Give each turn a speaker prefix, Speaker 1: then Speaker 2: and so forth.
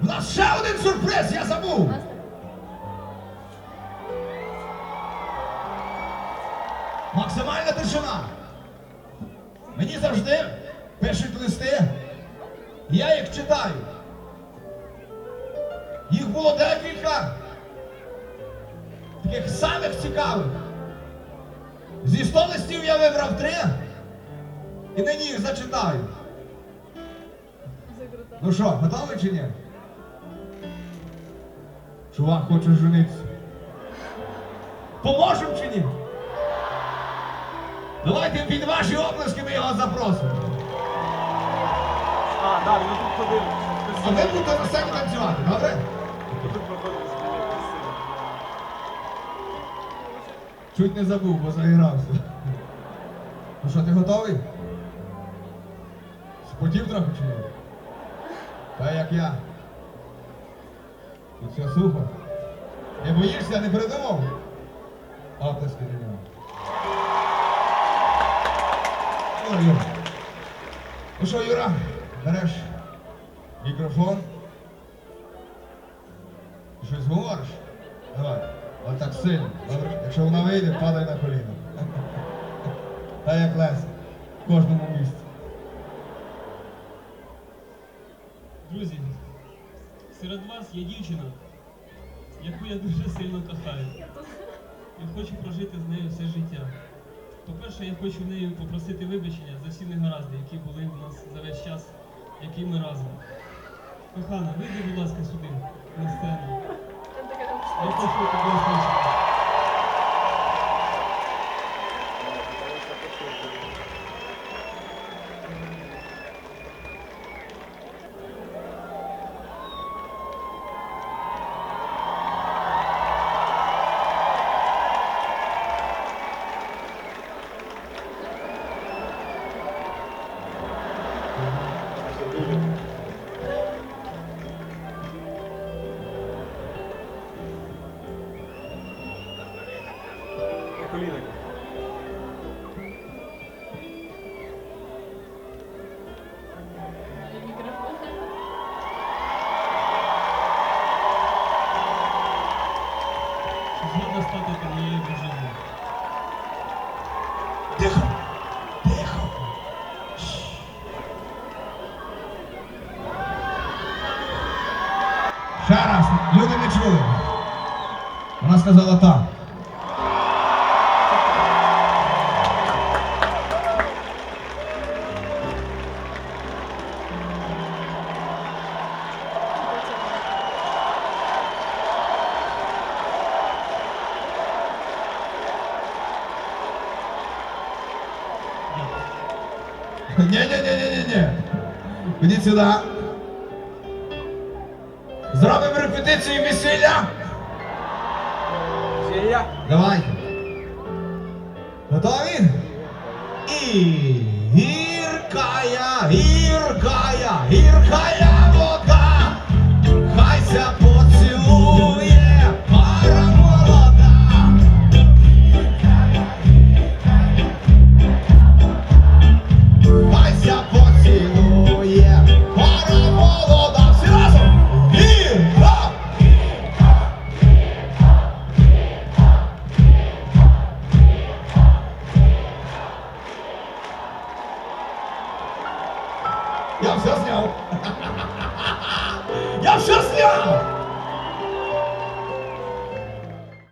Speaker 1: В нас ще один сюрприз, я забув. Максимальна тишина. Мені завжди пишуть листи, я їх читаю. Їх було декілька. Таких самих цікавих. Зі 100 листів я вибрав три. І нині їх зачитаю. Ну що, готовий чи ні? Чувак хоче женитися. Поможем чи ні? Давайте під ваші оплески ми його запросимо.
Speaker 2: А, да, він тут ходив.
Speaker 1: А ви будете на сцені танцювати, добре? Чуть не забув, бо заігрався. Ну що, ти готовий? Спотів трохи чи ні? Та як я. Тут все сухо. Не боїшся, не передумав? Оплески для. Ну, Юра. Ну що, Юра, береш мікрофон. Щось говориш? Давай. От так сильно. Добре? Якщо вона вийде, падай на коліна. Та як Леся. В кожному місці.
Speaker 3: Друзі, серед вас є дівчина, яку я дуже сильно кохаю. Я хочу прожити з нею все життя. По-перше, я хочу в неї попросити вибачення за всі негаразди, які були в нас за весь час, який ми разом. Кохана, вийди, будь ласка, сюди, на сцену. Я хочу тебе Чи згодна стати моєю дружиною?
Speaker 1: Тихо! Тихо! Ще люди не чули. Вона сказала так. Ні-ні-ні-ні-ні. Ідіть сюди. Зробимо репетицію весілля.
Speaker 2: Весілля?
Speaker 1: Давай. Готові? І гіркая, гіркая, гіркая Я все снял. Я все снял.